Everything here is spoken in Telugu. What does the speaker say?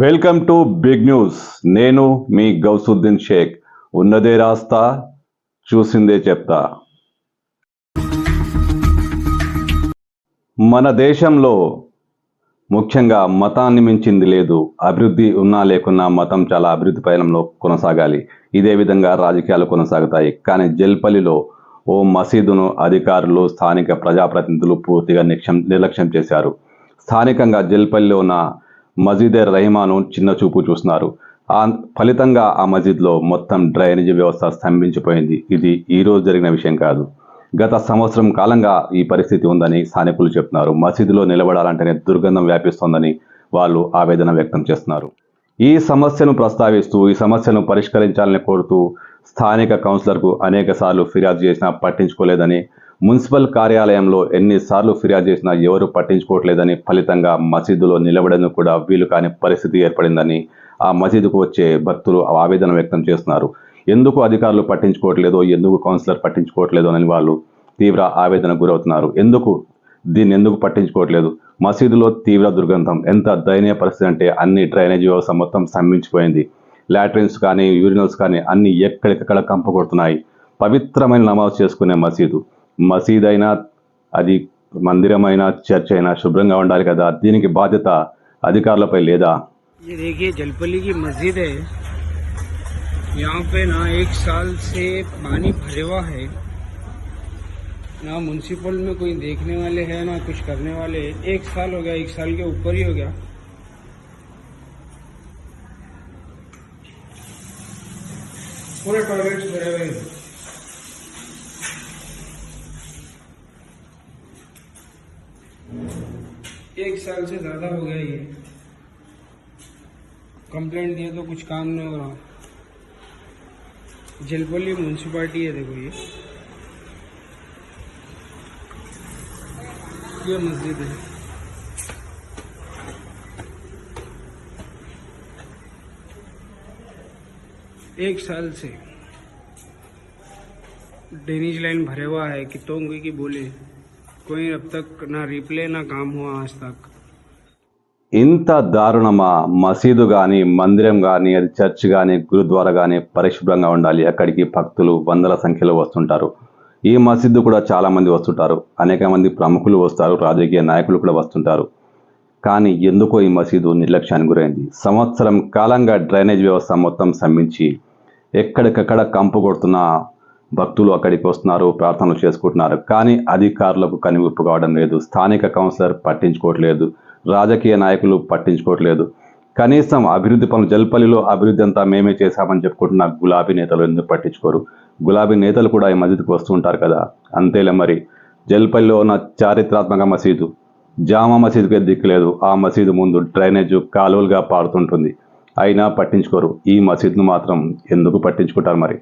Welcome to big news. నేను మీ గౌసుద్దీన్ షేక్. ఉన్నదే రాస్తా చూసిందే చెప్తా. మన దేశంలో ముఖ్యంగా మతాన్ని మించింది లేదు. అభివృద్ధి ఉన్నా లేకున్నా మతం చాలా అభివృద్ధి పయనంలో కొనసాగాలి. ఇదే విధంగా రాజకీయాలు కొనసాగుతాయి. కానీ జల్పల్లిలో ఓ మసీదును అధికారులు స్థానిక ప్రజాప్రతినిధులు పూర్తిగా నిక్షం నిర్లక్ష్యం చేశారు. స్థానికంగా జల్పల్లిలో ఉన్న మజీదే రహిమాను చిన్న చూపు చూస్తున్నారు. ఆ ఫలితంగా ఆ మసీద్లో మొత్తం డ్రైనేజీ వ్యవస్థ స్తంభించిపోయింది. ఇది ఈరోజు జరిగిన విషయం కాదు. గత సంవత్సరం కాలంగా ఈ పరిస్థితి ఉందని స్థానికులు చెప్తున్నారు. మసీదులో నిలబడాలంటేనే దుర్గంధం వ్యాపిస్తోందని వాళ్ళు ఆవేదన వ్యక్తం చేస్తున్నారు. ఈ సమస్యను ప్రస్తావిస్తూ ఈ సమస్యను పరిష్కరించాలని కోరుతూ స్థానిక కౌన్సిలర్కు అనేక సార్లు ఫిర్యాదు చేసినా పట్టించుకోలేదని మున్సిపల్ కార్యాలయంలో ఎన్నిసార్లు ఫిర్యాదు చేసినా ఎవరు పట్టించుకోవట్లేదని ఫలితంగా మసీదులో నిలబడేందుకు కూడా వీలు కాని పరిస్థితి ఏర్పడిందని ఆ మసీదుకు వచ్చే భక్తులు ఆవేదన వ్యక్తం చేస్తున్నారు. ఎందుకు అధికారులు పట్టించుకోవట్లేదో ఎందుకు కౌన్సిలర్ పట్టించుకోవట్లేదో అని వాళ్ళు తీవ్ర ఆవేదనకు గురవుతున్నారు. ఎందుకు దీన్ని ఎందుకు పట్టించుకోవట్లేదు? మసీదులో తీవ్ర దుర్గంధం. ఎంత దయనీయ పరిస్థితి అంటే అన్ని డ్రైనేజీ వ్యవస్థ మొత్తం స్తంభించిపోయింది. లాట్రిన్స్ కానీ యూరినల్స్ కానీ అన్ని ఎక్కడికక్కడ కంపకొడుతున్నాయి పవిత్రమైన నమాజ్ చేసుకునే మసీదు. మసీద్ అయినా అది మందిరమైనా చర్చ్ అయినా శుభ్రంగా ఉండాలి కదా దీనికి బాధ్యత అధికారులపై లేదా ये देखिए जलपली की मस्जिद है यहाँ पे ना एक साल से पानी भरे हुआ है ना म्यूनसिपल में कोई देखने वाले हैं ना कुछ करने वाले हैं एक साल हो गया एक साल के ऊपर ही हो गया पूरे टॉयलेट्स भरे हुए हैं एक साल से ज़्यादा हो गया ये। कंप्लेंट दिए तो कुछ काम नहीं हो रहा। जलपल्ली म्यूनसिपालिटी है देखो ये। ये मस्जिद है। एक साल से। ड्रेनेज लाइन भरे हुआ है कितों की बोले। कोई अब तक ना रिप्ले ना काम हुआ आज तक ఇంత దారుణమా మసీదు కానీ మందిరం కానీ అది చర్చ్ కానీ గురుద్వారా కానీ పరిశుభ్రంగా ఉండాలి అక్కడికి భక్తులు వందల సంఖ్యలో వస్తుంటారు ఈ మసీదు కూడా చాలా మంది వస్తుంటారు అనేక మంది ప్రముఖులు వస్తారు రాజకీయ నాయకులు కూడా వస్తుంటారు కానీ ఎందుకో ఈ మసీదు నిర్లక్ష్యానికి గురైంది సంవత్సరం కాలంగా డ్రైనేజ్ వ్యవస్థ మొత్తం స్తంభించి ఎక్కడికక్కడ కంపు కొడుతున్న భక్తులు అక్కడికి వస్తున్నారు ప్రార్థనలు చేసుకుంటున్నారు. కానీ అధికారులకు కనివిప్పు కావడం లేదు. స్థానిక కౌన్సిలర్ పట్టించుకోవట్లేదు. రాజకీయ నాయకులు పట్టించుకోవట్లేదు. కనీసం అభివృద్ధి పనులు జల్పల్లిలో అభివృద్ధి అంతా మేమే చేశామని చెప్పుకుంటున్న గులాబీ నేతలు ఎందుకు పట్టించుకోరు? గులాబీ నేతలు కూడా ఈ మసీదుకు వస్తుంటారు కదా? అంతేలే మరి. జల్పల్లిలో ఉన్న చారిత్రాత్మక మసీదు. జామా మసీదుకే దిక్కులేదు ఆ మసీదు ముందు డ్రైనేజ్ కాలువలుగా పారుతుంటుంది. అయినా పట్టించుకోరు. ఈ మసీదును మాత్రం ఎందుకు పట్టించుకుంటారు మరి?